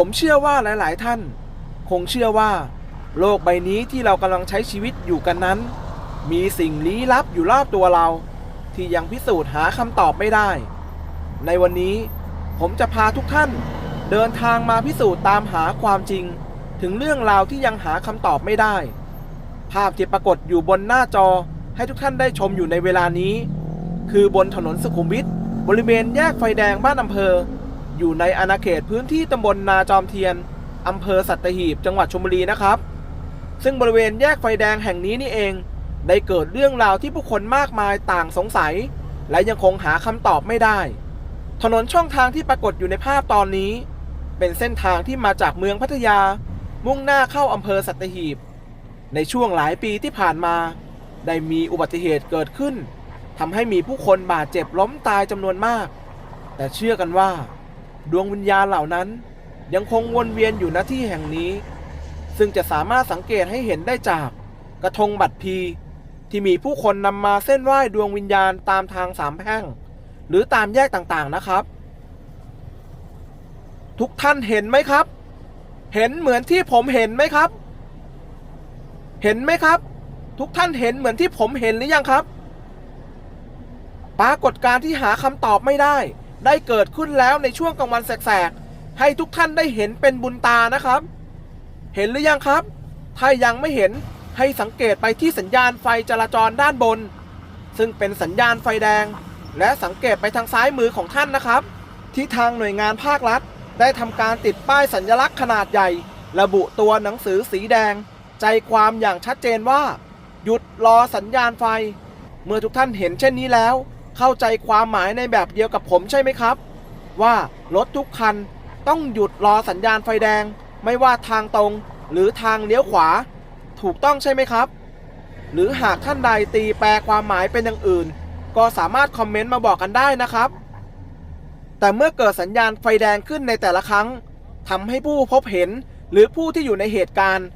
ผมเชื่อว่าหลาย ๆ ท่าน คงเชื่อว่า โลกใบนี้ที่เรากำลังใช้ชีวิตอยู่กันนั้น มีสิ่งลี้ลับอยู่รอบตัวเรา ที่ยังพิสูจน์หาคำตอบไม่ได้ ในวันนี้ผมจะพาทุกท่าน เดินทางมาพิสูจน์ตามหาความจริง ถึงเรื่องราวที่ยังหาคำตอบไม่ได้ ภาพที่ปรากฏอยู่บนหน้าจอให้ทุกท่านได้ชมอยู่ในเวลานี้ คือบนถนนสุขุมวิทบริเวณแยกไฟแดงบ้านอำเภอ อยู่ในอาณาเขตพื้นที่ตำบลนาจอมเทียนอำเภอสัตหีบจังหวัดชลบุรีนะครับ ซึ่งบริเวณแยกไฟแดงแห่งนี้นี่เอง ได้เกิดเรื่องราวที่ผู้คนมากมายต่างสงสัย และยังคงหาคำตอบไม่ได้ ถนนช่องทางที่ปรากฏอยู่ในภาพตอนนี้ เป็นเส้นทางที่มาจากเมืองพัทยา มุ่งหน้าเข้าอำเภอสัตหีบ ในช่วงหลายปีที่ผ่านมา ได้มีอุบัติเหตุเกิดขึ้นทำให้มีผู้คนบาดเจ็บล้มตายจำนวนมาก แต่เชื่อกันว่า ดวงวิญญาณเหล่านั้น ยังคงวนเวียนอยู่ณที่แห่งนี้ ซึ่งจะสามารถสังเกตให้เห็นได้จากกระทงบัตรพีที่มีผู้คนนำมาเส้นไหว้ดวงวิญญาณตามทางสามแพร่ง หรือตามแยกต่างๆนะครับ ทุกท่านเห็นไหมครับ เห็นเหมือนที่ผมเห็นไหมครับ เห็นไหมครับ ทุกท่านเห็นเหมือนที่ผมเห็นหรือยังครับ ปรากฏการที่หาคำตอบไม่ได้ ได้เกิดขึ้นแล้วในช่วงกลางวันแสกๆ ให้ทุกท่านได้เห็นเป็นบุญตานะครับ เห็นหรือยังครับ ถ้ายังไม่เห็นให้สังเกตไปที่สัญญาณไฟจราจรด้านบน ซึ่งเป็นสัญญาณไฟแดง และสังเกตไปทางซ้ายมือของท่านนะครับ ที่ทางหน่วยงานภาครัฐ ได้ทำการติดป้ายสัญลักษณ์ขนาดใหญ่ ระบุตัวหนังสือสีแดง ใจความอย่างชัดเจนว่า หยุดรอสัญญาณไฟ เมื่อทุกท่านเห็นเช่นนี้แล้ว เข้าใจความหมายในแบบเดียวกับผมใช่ไหมครับ ว่ารถทุกคันต้องหยุดรอสัญญาณไฟแดง ไม่ว่าทางตรงหรือทางเลี้ยวขวา ถูกต้องใช่ไหมครับ หรือหากท่านใดตีแปลความหมายเป็นอย่างอื่น ก็สามารถคอมเมนต์มาบอกกันได้นะครับ แต่เมื่อเกิดสัญญาณไฟแดงขึ้นในแต่ละครั้งทำให้ผู้พบเห็นหรือผู้ที่อยู่ในเหตุการณ์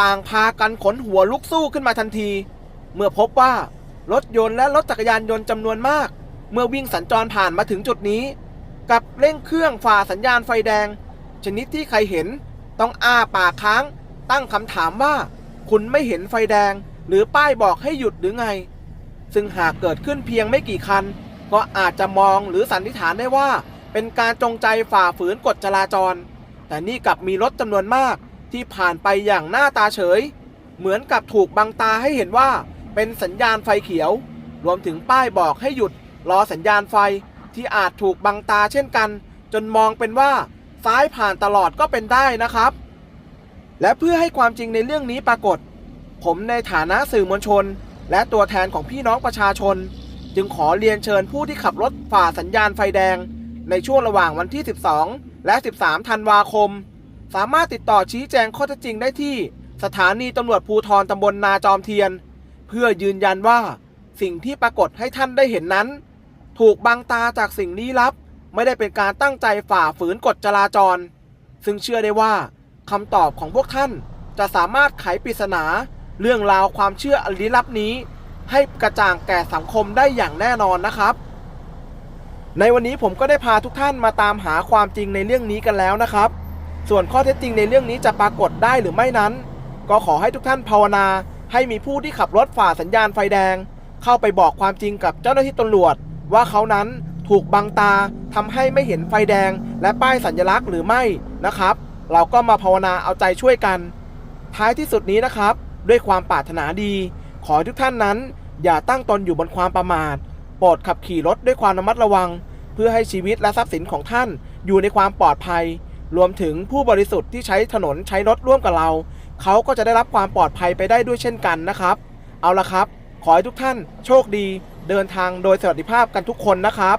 ต่างพากันขนหัวลุกสู้ขึ้นมาทันที เมื่อพบว่า รถยนต์และรถจักรยานยนต์จำนวนมาก เมื่อวิ่งสัญจรผ่านมาถึงจุดนี้ กับเร่งเครื่องฝ่าสัญญาณไฟแดง ชนิดที่ใครเห็นต้องอ้าปากค้าง ตั้งคำถามว่า คุณไม่เห็นไฟแดง หรือป้ายบอกให้หยุดหรือไง ซึ่งหากเกิดขึ้นเพียงไม่กี่คัน ก็อาจจะมองหรือสันนิษฐานได้ว่า เป็นการจงใจฝ่าฝืนกฎจราจร แต่นี่กลับมีรถจำนวนมากที่ผ่านไปอย่างหน้าตาเฉย เหมือนกับถูกบังตาให้เห็นว่า เป็นสัญญาณไฟเขียว รวมถึงป้ายบอกให้หยุดรอสัญญาณไฟที่อาจถูกบังตาเช่นกัน จนมองเป็นว่าซ้ายผ่านตลอดก็เป็นได้นะครับ และเพื่อให้ความจริงในเรื่องนี้ปรากฏ ผมในฐานะสื่อมวลชน และตัวแทนของพี่น้องประชาชน จึงขอเรียนเชิญผู้ที่ขับรถฝ่าสัญญาณไฟแดง ในช่วงระหว่างวันที่ 12 และ 13 ธันวาคม สามารถติดต่อชี้แจงข้อเท็จจริงได้ที่สถานีตำรวจภูธรตำบลนาจอมเทียน เพื่อยืนยันว่าสิ่งที่ปรากฏให้ท่านได้เห็นนั้น ถูกบังตาจากสิ่งลี้ลับ ไม่ได้เป็นการตั้งใจฝ่าฝืนกฎจราจร ซึ่งเชื่อได้ว่าคำตอบของพวกท่านจะสามารถไขปริศนา เรื่องราวความเชื่ออันลี้ลับนี้ ให้กระจ่างแก่สังคมได้อย่างแน่นอนนะครับ ในวันนี้ผมก็ได้พาทุกท่านมาตามหาความจริงในเรื่องนี้กันแล้วนะครับ ส่วนข้อเท็จจริงในเรื่องนี้จะปรากฏได้หรือไม่นั้น ก็ขอให้ทุกท่านภาวนา ให้มีผู้ที่ขับรถฝ่าสัญญาณไฟแดง เข้าไปบอกความจริงกับเจ้าหน้าที่ตำรวจ ว่าเขานั้นถูกบังตาทำให้ไม่เห็นไฟแดง และป้ายสัญลักษณ์หรือไม่นะครับ เราก็มาภาวนาเอาใจช่วยกัน ท้ายที่สุดนี้นะครับ ด้วยความปรารถนาดี ขอทุกท่านนั้น อย่าตั้งตนอยู่บนความประมาทโปรดขับขี่รถด้วยความระมัดระวัง เพื่อให้ชีวิตและทรัพย์สินของท่านอยู่ในความปลอดภัย รวมถึงผู้บริสุทธิ์ที่ใช้ถนนใช้รถร่วมกับเรา เขาก็จะได้รับความปลอดภัยไปได้ด้วยเช่นกันนะครับ เอาละครับ ขอให้ทุกท่านโชคดี เดินทางโดยสวัสดิภาพกันทุกคนนะครับ